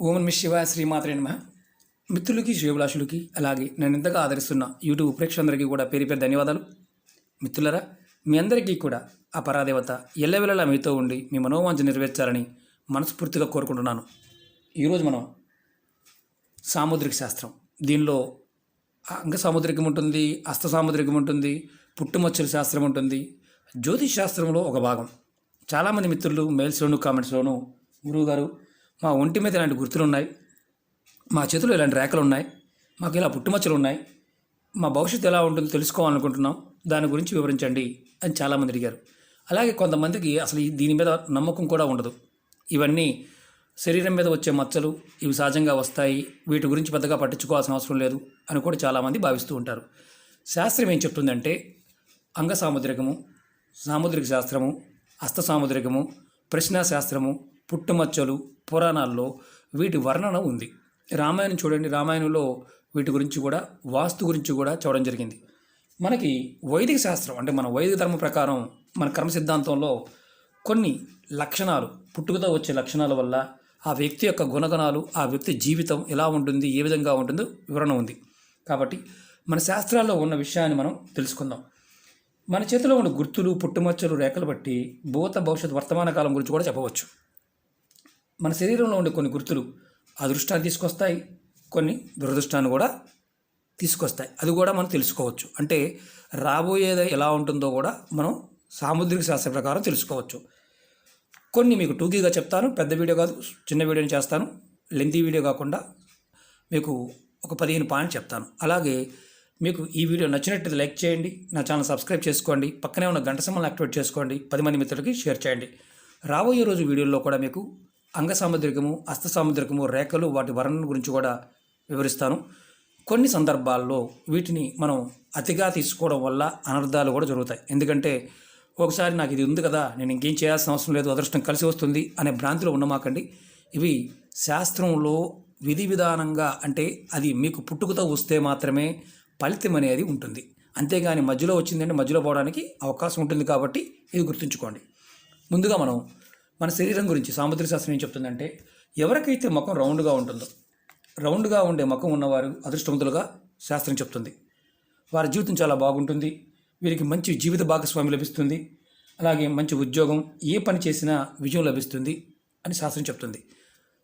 ఓం నమ శివ శ్రీమాత్రే నమ. మిత్రులకి శివభిలాషులకి అలాగే నేను ఇంతగా ఆదరిస్తున్న యూట్యూబ్ ప్రేక్షకులందరికీ కూడా పేరు పేరు ధన్యవాదాలు. మిత్రులరా మీ అందరికీ కూడా ఆ పరాదేవత ఎల్లవెల్లలా మీతో ఉండి మీ మనోవాంఛ నెరవేర్చాలని మనస్ఫూర్తిగా కోరుకుంటున్నాను. ఈరోజు మనం సాముద్రిక శాస్త్రం. దీనిలో అంగ సాముద్రికం ఉంటుంది హస్త సాముద్రికం ఉంటుంది పుట్టుమచ్చల శాస్త్రం ఉంటుంది. జ్యోతిష్ శాస్త్రంలో ఒక భాగం. చాలామంది మిత్రులు మెయిల్స్లోను కామెంట్స్లోను గురువుగారు మా ఒంటి మీద ఇలాంటి గుర్తులు ఉన్నాయి మా చేతిలో ఇలాంటి రేఖలు ఉన్నాయి మాకు ఇలా పుట్టుమచ్చలు ఉన్నాయి మా భవిష్యత్తు ఎలా ఉంటుందో తెలుసుకోవాలనుకుంటున్నాం. దాని గురించి వివరించండి అని చాలామంది అడిగారు. అలాగే కొంతమందికి అసలు ఈ- దీని మీద నమ్మకం కూడా ఉండదు. ఇవన్నీ శరీరం మీద వచ్చే మచ్చలు ఇవి సహజంగా వస్తాయి. వీటి గురించి పెద్దగా పట్టించుకోవాల్సిన అవసరం లేదు అని కూడా చాలామంది భావిస్తూ ఉంటారు. శాస్త్రం ఏం చెప్తుందంటే అంగ సాముద్రికము సాముద్రిక శాస్త్రము హస్త సాముద్రికము ప్రశ్నా శాస్త్రము పుట్టుమచ్చలు పురాణాల్లో వీటి వర్ణన ఉంది. రామాయణం చూడండి. రామాయణంలో వీటి గురించి కూడా వాస్తు గురించి కూడా చూడడం జరిగింది. మనకి వైదిక శాస్త్రం అంటే మన వైదిక ధర్మ ప్రకారం మన కర్మ సిద్ధాంతంలో కొన్ని లక్షణాలు పుట్టుకతో వచ్చే లక్షణాల వల్ల ఆ వ్యక్తి యొక్క గుణగణాలు ఆ వ్యక్తి జీవితం ఎలా ఉంటుంది ఏ విధంగా ఉంటుందో వివరణ ఉంది. కాబట్టి మన శాస్త్రాల్లో ఉన్న విషయాన్ని మనం తెలుసుకుందాం. మన చేతిలో ఉన్న గుర్తులు పుట్టుమచ్చలు రేఖలు బట్టి భూత భవిష్యత్ వర్తమాన కాలం గురించి కూడా చెప్పవచ్చు. మన శరీరంలో ఉండే కొన్ని గుర్తులు అదృష్టాన్ని తీసుకొస్తాయి కొన్ని దురదృష్టాన్ని కూడా తీసుకొస్తాయి. అది కూడా మనం తెలుసుకోవచ్చు. అంటే రాబోయేది ఎలా ఉంటుందో కూడా మనం సాముద్రిక శాస్త్ర ప్రకారం తెలుసుకోవచ్చు. కొన్ని మీకు టూకీగా చెప్తాను పెద్ద వీడియో కాదు చిన్న వీడియోని చేస్తాను. లెంతీ వీడియో కాకుండా మీకు ఒక పదిహేను పాయింట్ చెప్తాను. అలాగే మీకు ఈ వీడియో నచ్చినట్టు లైక్ చేయండి నా ఛానల్ సబ్స్క్రైబ్ చేసుకోండి పక్కనే ఉన్న గంట సమయం యాక్టివేట్ చేసుకోండి పది మంది మిత్రులకి షేర్ చేయండి. రాబోయే రోజు వీడియోలో కూడా మీకు అంగ సాముద్రికము హస్త సాముద్రికము రేఖలు వాటి వర్ణన గురించి కూడా వివరిస్తాను. కొన్ని సందర్భాల్లో వీటిని మనం అతిగా తీసుకోవడం వల్ల అనర్థాలు కూడా జరుగుతాయి. ఎందుకంటే ఒకసారి నాకు ఇది ఉంది కదా నేను ఇంకేం చేయాల్సిన అవసరం లేదు అదృష్టం కలిసి వస్తుంది అనే భ్రాంతిలో ఉండమాకండి ఇవి శాస్త్రంలో విధి విధానంగా అంటే అది మీకు పుట్టుకతో వస్తే మాత్రమే ఫలితం అనేది ఉంటుంది. అంతేగాని మధ్యలో వచ్చిందంటే మధ్యలో పోవడానికి అవకాశం ఉంటుంది కాబట్టి ఇది గుర్తుంచుకోండి. ముందుగా మనం మన శరీరం గురించి సాముద్రిక శాస్త్రం ఏం చెప్తుందంటే ఎవరికైతే ముఖం రౌండ్గా ఉంటుందో రౌండ్గా ఉండే ముఖం ఉన్నవారు అదృష్టవంతులుగా శాస్త్రం చెప్తుంది. వారి జీవితం చాలా బాగుంటుంది. వీరికి మంచి జీవిత భాగస్వామి లభిస్తుంది. అలాగే మంచి ఉద్యోగం ఏ పని చేసినా విజయం లభిస్తుంది అని శాస్త్రం చెప్తుంది.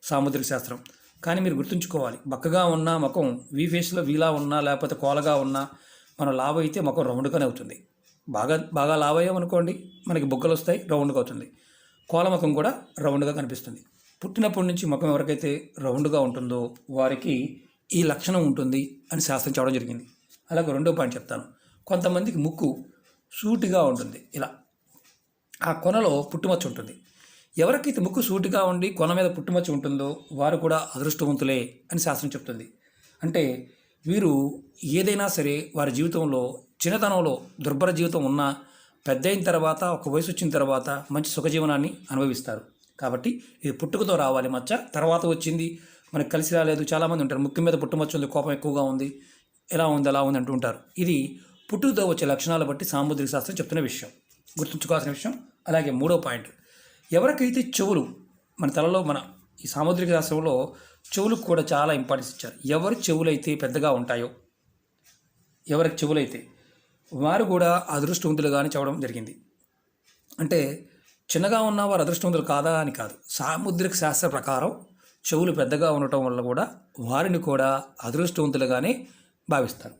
సాముద్రిక శాస్త్రం. కానీ మీరు గుర్తుంచుకోవాలి బక్కగా ఉన్న ముఖం వీ ఫేస్లో వీలా ఉన్నా లేకపోతే కోలగా ఉన్నా మన లావ్ అయితే ముఖం రౌండ్గానే అవుతుంది. బాగా బాగా లావ్ అయ్యామనుకోండి మనకి బొగ్గలు వస్తాయి రౌండ్గా అవుతుంది. కోలముఖం కూడా రౌండ్గా కనిపిస్తుంది. పుట్టినప్పటి నుంచి ముఖం ఎవరికైతే రౌండ్గా ఉంటుందో వారికి ఈ లక్షణం ఉంటుంది అని శాస్త్రం చెప్పడం జరిగింది. అలాగే రెండో పాయింట్ చెప్తాను. కొంతమందికి ముక్కు సూటిగా ఉంటుంది. ఇలా ఆ కొనలో పుట్టుమచ్చ ఉంటుంది. ఎవరికైతే ముక్కు సూటిగా ఉండి కొన మీద పుట్టుమచ్చ ఉంటుందో వారు కూడా అదృష్టవంతులే అని శాస్త్రం చెప్తుంది. అంటే వీరు ఏదైనా సరే వారి జీవితంలో చిన్నతనంలో దుర్భర జీవితం ఉన్నా పెద్ద అయిన తర్వాత ఒక వయసు వచ్చిన తర్వాత మంచి సుఖజీవనాన్ని అనుభవిస్తారు. కాబట్టి ఇది పుట్టుకతో రావాలి మచ్చ. తర్వాత వచ్చింది మనకు కలిసి రాలేదు చాలామంది ఉంటారు. ముక్కు మీద పుట్టుమచ్చ ఉంది కోపం ఎక్కువగా ఉంది ఎలా ఉంది అలా ఉంది అంటూ ఉంటారు. ఇది పుట్టుకతో వచ్చే లక్షణాలు బట్టి సాముద్రిక శాస్త్రం చెప్తున్న విషయం. గుర్తుంచుకోవాల్సిన విషయం. అలాగే మూడో పాయింట్. ఎవరికైతే చెవులు మన తలలో మన ఈ సాముద్రిక శాస్త్రంలో చెవులకు కూడా చాలా ఇంపార్టెన్స్ ఇచ్చారు. ఎవరి చెవులైతే పెద్దగా ఉంటాయో ఎవరికి చెవులైతే వారు కూడా అదృష్టవంతులుగా కానీ చెప్పడం జరిగింది. అంటే చిన్నగా ఉన్న వారు అదృష్టవంతులు కాదా అని కాదు. సాముద్రిక శాస్త్ర ప్రకారం చెవులు పెద్దగా ఉండటం వల్ల కూడా వారిని కూడా అదృష్టవంతులుగానే భావిస్తారు.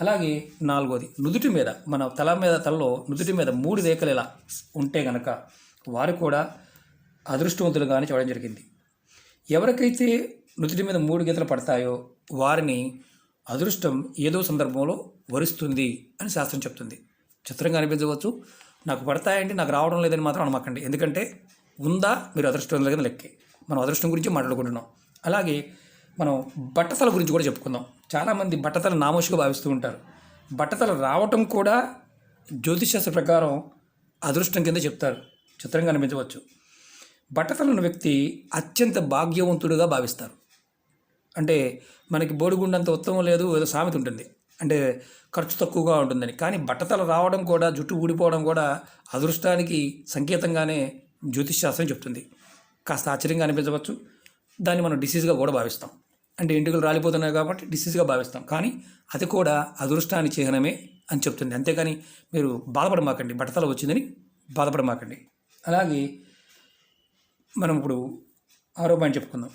అలాగే నాలుగోది నుదుటి మీద మన తల మీద తలలో నుదుటి మీద మూడు రేఖలు ఇలా ఉంటే గనక వారు కూడా అదృష్టవంతులుగానే చూడడం జరిగింది. ఎవరికైతే నుదుటి మీద మూడు గీతలు పడతాయో వారిని అదృష్టం ఏదో సందర్భంలో వరిస్తుంది అని శాస్త్రం చెప్తుంది. చిత్రంగా అనిపించవచ్చు. నాకు పడతాయంటే నాకు రావడం లేదని మాత్రం అనమాకండి. ఎందుకంటే ఉందా? మీరు అదృష్టం లేదని లెక్కే. మనం అదృష్టం గురించి మాట్లాడుకుంటున్నాం. అలాగే మనం బట్టతల గురించి కూడా చెప్పుకుందాం. చాలామంది బట్టతల నామోషిగా భావిస్తూ ఉంటారు. బట్టతల రావటం కూడా జ్యోతిషాస్త్ర ప్రకారం అదృష్టం కింద చెప్తారు. చిత్రంగా అనిపించవచ్చు. బట్టతలను ఉన్న వ్యక్తి అత్యంత భాగ్యవంతుడుగా భావిస్తారు. అంటే మనకి బోడిగుండంత ఉత్తమం లేదు ఏదో సామెత ఉంటుంది. అంటే ఖర్చు తక్కువగా ఉంటుందని. కానీ బట్టతల రావడం కూడా జుట్టు ఊడిపోవడం కూడా అదృష్టానికి సంకేతంగానే జ్యోతిష్ శాస్త్రం చెప్తుంది. కాస్త ఆశ్చర్యంగా అనిపించవచ్చు. దాన్ని మనం డిసీజ్గా కూడా భావిస్తాం. అంటే ఎంటుకలు రాలిపోతున్నాయి కాబట్టి డిసీజ్గా భావిస్తాం. కానీ అది కూడా అదృష్టాన్ని చిహ్నమే అని చెప్తుంది. అంతేకాని మీరు బాధపడమాకండి. బట్టతల వచ్చిందని బాధపడమాకండి. అలాగే మనం ఇప్పుడు ఆరో పాయింట్ చెప్పుకుందాం.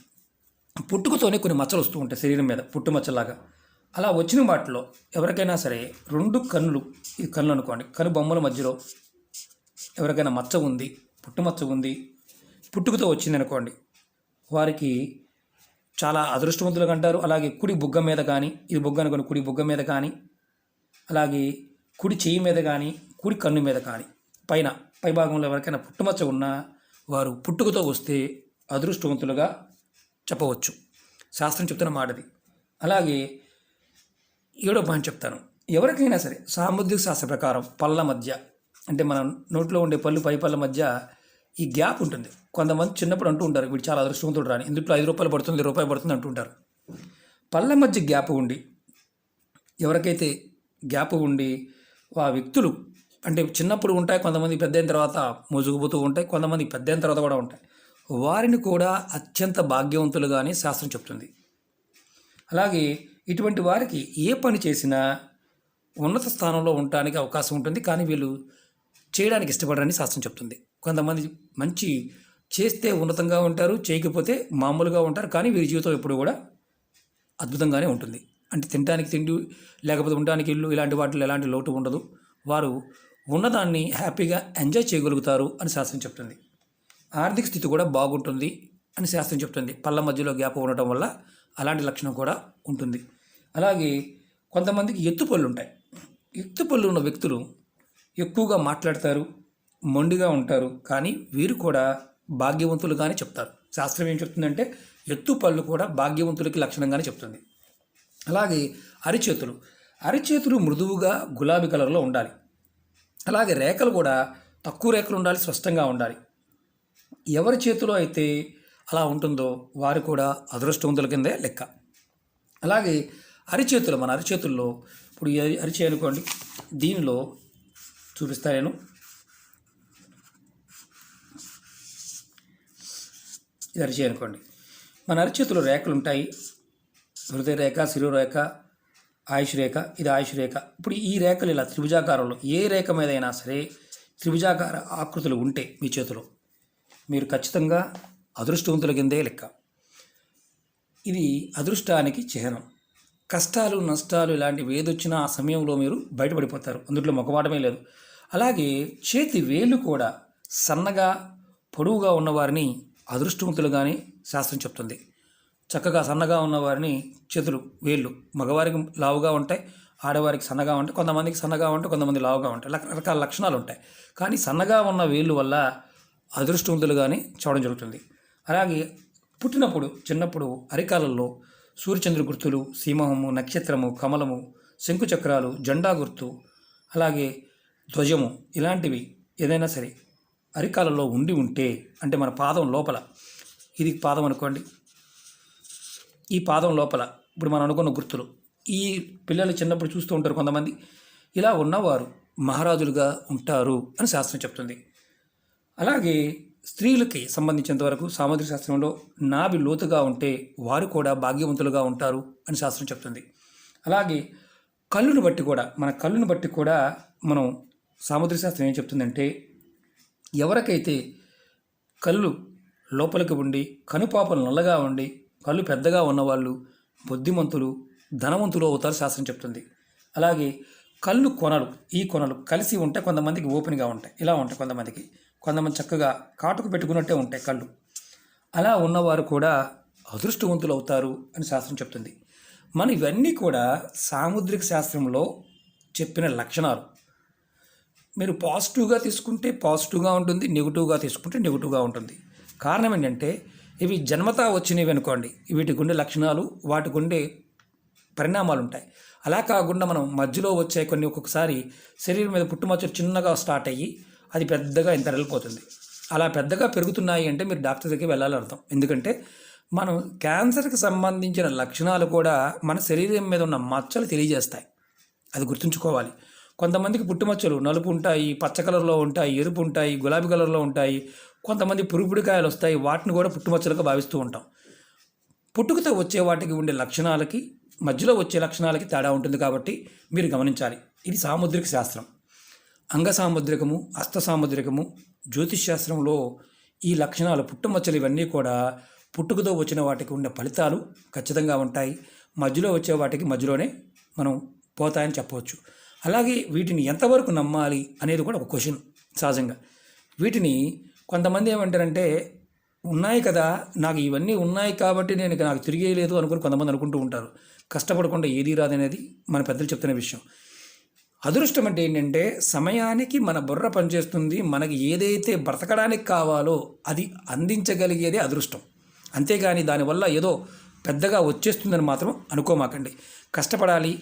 పుట్టుకతోనే కొన్ని మచ్చలు వస్తూ ఉంటాయి శరీరం మీద పుట్టు మచ్చలాగా అలా వచ్చిన వాటిలో ఎవరికైనా సరే రెండు కన్నులు ఈ కన్నులు అనుకోండి కను బొమ్మల మధ్యలో ఎవరికైనా మచ్చ ఉంది పుట్టు మచ్చ ఉంది పుట్టుకతో వచ్చింది అనుకోండి వారికి చాలా అదృష్టవంతులుగా అంటారు అలాగే కుడి బుగ్గ మీద కానీ ఇది బుగ్గ అనుకోండి కుడి బుగ్గ మీద కానీ అలాగే కుడి చెయ్యి మీద కానీ కుడి కన్ను మీద కానీ పైన పై భాగంలో ఎవరికైనా పుట్టుమచ్చ ఉన్నా వారు పుట్టుకతో వస్తే అదృష్టవంతులుగా చెప్పవచ్చు. శాస్త్రం చెప్తున్న మాటది. అలాగే ఏడో పాయింట్ చెప్తాను. ఎవరికైనా సరే సాముద్రిక శాస్త్ర ప్రకారం పళ్ళ మధ్య అంటే మన నోట్లో ఉండే పళ్ళు పై పళ్ళ మధ్య ఈ గ్యాప్ ఉంటుంది. కొంతమంది చిన్నప్పుడు అంటూ ఉంటారు వీడు చాలా అదృష్టవంతుడు రాని ఇందులో ఐదు రూపాయలు పడుతుంది రూపాయి పడుతుంది అంటుంటారు పళ్ళ మధ్య గ్యాప్ ఉండి ఎవరికైతే గ్యాప్ ఉండి ఆ వ్యక్తులు అంటే చిన్నప్పుడు ఉంటాయి కొంతమంది పెద్ద అయిన తర్వాత ముసుగుపోతూ ఉంటాయి కొంతమంది పెద్ద అయిన తర్వాత కూడా ఉంటాయి. వారిని కూడా అత్యంత భాగ్యవంతులుగానే శాస్త్రం చెప్తుంది. అలాగే ఇటువంటి వారికి ఏ పని చేసినా ఉన్నత స్థానంలో ఉండడానికి అవకాశం ఉంటుంది. కానీ వీళ్ళు చేయడానికి ఇష్టపడరని శాస్త్రం చెప్తుంది. కొంతమంది మంచి చేస్తే ఉన్నతంగా ఉంటారు చేయకపోతే మామూలుగా ఉంటారు. కానీ వీరి జీవితం ఎప్పుడు కూడా అద్భుతంగానే ఉంటుంది. అంటే తినడానికి తిండి లేకపోతే ఉండడానికి ఇల్లు ఇలాంటి వాటిలో ఎలాంటి లోటు ఉండదు. వారు ఉన్నదాన్ని హ్యాపీగా ఎంజాయ్ చేయగలుగుతారు అని శాస్త్రం చెప్తుంది. ఆర్థిక స్థితి కూడా బాగుంటుంది అని శాస్త్రం చెప్తుంది. పళ్ళ మధ్యలో గ్యాప్ ఉండటం వల్ల అలాంటి లక్షణం కూడా ఉంటుంది. అలాగే కొంతమందికి ఎత్తుపళ్ళు ఉంటాయి. ఎత్తుపళ్ళు ఉన్న వ్యక్తులు ఎక్కువగా మాట్లాడతారు మొండిగా ఉంటారు కానీ వీరు కూడా భాగ్యవంతులుగానే చెప్తారు. శాస్త్రం ఏం చెప్తుందంటే ఎత్తు పళ్ళు కూడా భాగ్యవంతులకి లక్షణంగానే చెప్తుంది. అలాగే అరిచేతులు. అరిచేతులు మృదువుగా గులాబీ కలర్లో ఉండాలి. అలాగే రేఖలు కూడా తక్కువ రేఖలు ఉండాలి స్పష్టంగా ఉండాలి. ఎవరి చేతిలో అయితే అలా ఉంటుందో వారు కూడా అదృష్టవంతుల కిందే లెక్క. అలాగే అరిచేతులు మన అరిచేతుల్లో ఇప్పుడు అరిచే అనుకోండి దీనిలో చూపిస్తా నేను. ఇది అరిచే అనుకోండి. మన అరిచేతులు రేఖలు ఉంటాయి. హృదయ రేఖ శిరోరేఖ ఆయుష్ రేఖ ఇది ఆయుష్ రేఖ. ఇప్పుడు ఈ రేఖలు ఇలా త్రిభుజాకారంలో ఏ రేఖ మీద అయినా సరే త్రిభుజాకార ఆకృతులు ఉంటే మీ చేతిలో. మీరు ఖచ్చితంగా అదృష్టవంతుల కిందే లెక్క. ఇది అదృష్టానికి చిహ్నం. కష్టాలు నష్టాలు ఇలాంటివి ఏదొచ్చినా ఆ సమయంలో మీరు బయటపడిపోతారు. అందులో మొగమాటమే లేదు. అలాగే చేతి వేళ్ళు కూడా సన్నగా పొడవుగా ఉన్నవారిని అదృష్టవంతులుగానే శాస్త్రం చెప్తుంది. చక్కగా సన్నగా ఉన్నవారిని చేతులు వేళ్ళు మగవారికి లావుగా ఉంటాయి ఆడవారికి సన్నగా ఉంటాయి కొంతమందికి సన్నగా ఉంటాయి కొంతమంది లావుగా ఉంటాయి. రకరకాల లక్షణాలు ఉంటాయి. కానీ సన్నగా ఉన్న వేళ్ళు వల్ల అదృష్టవంతులుగానే చూడడం జరుగుతుంది. అలాగే పుట్టినప్పుడు చిన్నప్పుడు అరికాలలో సూర్యచంద్ర గుర్తులు సింహము నక్షత్రము కమలము శంకుచక్రాలు జెండా గుర్తు అలాగే ధ్వజము ఇలాంటివి ఏదైనా సరే అరికాలలో ఉండి ఉంటే అంటే మన పాదం లోపల ఇది పాదం అనుకోండి. ఈ పాదం లోపల ఇప్పుడు మనం అనుకున్న గుర్తులు ఈ పిల్లలు చిన్నప్పుడు చూస్తూ ఉంటారు కొంతమంది ఇలా ఉన్నవారు మహారాజులుగా ఉంటారు అని శాస్త్రం చెప్తుంది. అలాగే స్త్రీలకి సంబంధించినంత వరకు సామాజిక శాస్త్రంలో నాభి లోతుగా ఉంటే వారు కూడా భాగ్యవంతులుగా ఉంటారు అని శాస్త్రం చెప్తుంది. అలాగే కళ్ళును బట్టి కూడా మన కళ్ళును బట్టి కూడా మనం సాముద్ర శాస్త్రం ఏం చెప్తుందంటే ఎవరికైతే కళ్ళు లోపలికి ఉండి కనుపాపలు నల్లగా ఉండి కళ్ళు పెద్దగా ఉన్నవాళ్ళు బుద్ధిమంతులు ధనవంతులు అవుతారు శాస్త్రం చెప్తుంది. అలాగే కళ్ళు కొనలు ఈ కొనలు కలిసి ఉంటే కొంతమందికి ఓపెన్గా ఉంటాయి. ఇలా ఉంటాయి కొంతమందికి. కొంతమంది చక్కగా కాటుకు పెట్టుకున్నట్టే ఉంటాయి కళ్ళు. అలా ఉన్నవారు కూడా అదృష్టవంతులు అవుతారు అని శాస్త్రం చెప్తుంది. మన ఇవన్నీ కూడా సాముద్రిక శాస్త్రంలో చెప్పిన లక్షణాలు. మీరు పాజిటివ్గా తీసుకుంటే పాజిటివ్గా ఉంటుంది నెగిటివ్గా తీసుకుంటే నెగిటివ్గా ఉంటుంది. కారణం ఏంటంటే ఇవి జన్మతా వచ్చినవి అనుకోండి. వీటికి ఉండే లక్షణాలు వాటికి ఉండే పరిణామాలు ఉంటాయి అలా కాకుండా మనం మధ్యలో వచ్చే కొన్ని ఒక్కొక్కసారి శరీరం మీద పుట్టుమచ్చలు చిన్నగా స్టార్ట్ అయ్యి అది పెద్దగా ఇంత వెళ్ళిపోతుంది అలా పెద్దగా పెరుగుతున్నాయి అంటే మీరు డాక్టర్ దగ్గరికి వెళ్ళాలి అర్థం. ఎందుకంటే మనం క్యాన్సర్కి సంబంధించిన లక్షణాలు కూడా మన శరీరం మీద ఉన్న మచ్చలు తెలియజేస్తాయి. అది గుర్తుంచుకోవాలి. కొంతమందికి పుట్టుమచ్చలు నలుపు ఉంటాయి పచ్చ కలర్లో ఉంటాయి ఎరుపు ఉంటాయి గులాబీ కలర్లో ఉంటాయి కొంతమంది పురుగుపుడికాయలు వస్తాయి వాటిని కూడా పుట్టుమచ్చలుగా భావిస్తూ ఉంటాం. పుట్టుకతో వచ్చే వాటికి ఉండే లక్షణాలకి మధ్యలో వచ్చే లక్షణాలకి తేడా ఉంటుంది కాబట్టి మీరు గమనించాలి. ఇది సాముద్రిక శాస్త్రం. అంగ సాముద్రికము అస్త సాముద్రికము జ్యోతిష్ శాస్త్రంలో ఈ లక్షణాలు పుట్టుమచ్చలు ఇవన్నీ కూడా పుట్టుకతో వచ్చిన వాటికి ఉండే ఫలితాలు ఖచ్చితంగా ఉంటాయి. మధ్యలో వచ్చే వాటికి మధ్యలోనే మనం పోతాయని చెప్పవచ్చు. అలాగే వీటిని ఎంతవరకు నమ్మాలి అనేది కూడా ఒక క్వశ్చన్ సహజంగా. వీటిని కొంతమంది ఏమంటారంటే ఉన్నాయి కదా నాకు ఇవన్నీ ఉన్నాయి కాబట్టి నేను ఇక నాకు తిరిగేయలేదు అనుకుని కొంతమంది అనుకుంటూ ఉంటారు. కష్టపడకుండా ఏదీ రాదనేది మన పెద్దలు చెప్తున్న విషయం. అదృష్టం అంటే ఏంటంటే సమయానికి మన బుర్ర పనిచేస్తుంది మనకి ఏదైతే బ్రతకడానికి కావాలో అది అందించగలిగేదే అదృష్టం. అంతేగాని దానివల్ల ఏదో పెద్దగా వచ్చేస్తుందని మాత్రం అనుకోమాకండి. కష్టపడాలి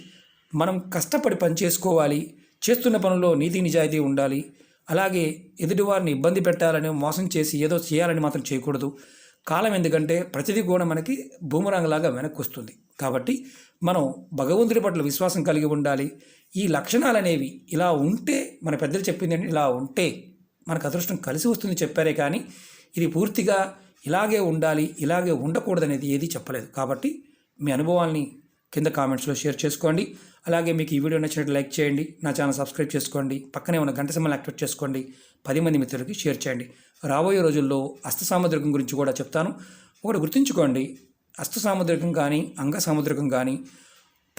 మనం కష్టపడి పని చేసుకోవాలి చేస్తున్న పనుల్లో నీతి నిజాయితీ ఉండాలి అలాగే ఎదుటివారిని ఇబ్బంది పెట్టాలని మోసం చేసి ఏదో చేయాలని మాత్రం చేయకూడదు. కాలం ఎందుకంటే ప్రతిదీ కూడా మనకి బూమరాంగలాగా వెనక్కి వస్తుంది కాబట్టి మనం భగవంతుడి పట్ల విశ్వాసం కలిగి ఉండాలి. ఈ లక్షణాలు అనేవి ఇలా ఉంటే మన పెద్దలు చెప్పింది ఇలా ఉంటే మనకు అదృష్టం కలిసి వస్తుంది చెప్పారే కానీ ఇది పూర్తిగా ఇలాగే ఉండాలి ఇలాగే ఉండకూడదనేది ఏది చెప్పలేదు. కాబట్టి మీ అనుభవాల్ని కింద కామెంట్స్లో షేర్ చేసుకోండి. అలాగే మీకు ఈ వీడియో నచ్చినట్టు లైక్ చేయండి నా ఛానల్ సబ్స్క్రైబ్ చేసుకోండి పక్కనే ఉన్న గంట సమయం యాక్టివేట్ చేసుకోండి పది మంది మిత్రులకి షేర్ చేయండి. రాబోయే రోజుల్లో హస్త సాముద్రికం గురించి కూడా చెప్తాను. ఒకటి గుర్తుంచుకోండి హస్త సాముద్రికం కానీ అంగ సాముద్రికం కానీ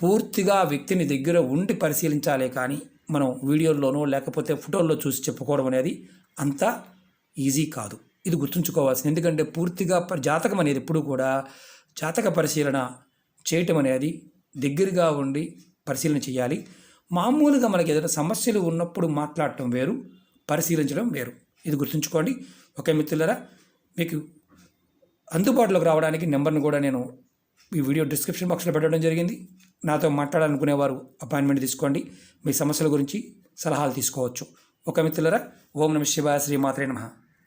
పూర్తిగా వ్యక్తిని దగ్గర ఉండి పరిశీలించాలే కానీ మనం వీడియోల్లోనో లేకపోతే ఫోటోల్లో చూసి చెప్పుకోవడం అనేది అంత ఈజీ కాదు. ఇది గుర్తుంచుకోవాల్సింది. ఎందుకంటే పూర్తిగా ప- జాతకం అనేది ఎప్పుడు కూడా జాతక పరిశీలన చేయటం అనేది దగ్గరగా ఉండి పరిశీలన చేయాలి. మామూలుగా మనకి ఏదైనా సమస్యలు ఉన్నప్పుడు మాట్లాడటం వేరు పరిశీలించడం వేరు. ఇది గుర్తుంచుకోండి. ఓకే మిత్రులరా మీకు అందుబాటులోకి రావడానికి నెంబర్ను కూడా నేను ఈ వీడియో డిస్క్రిప్షన్ బాక్స్లో పెట్టడం జరిగింది. నాతో మాట్లాడాలనుకునేవారు అపాయింట్మెంట్ తీసుకోండి. మీ సమస్యల గురించి సలహాలు తీసుకోవచ్చు. ఒక మిత్రులరా ఓం నమ శివాయ శ్రీమాత్రే నమ.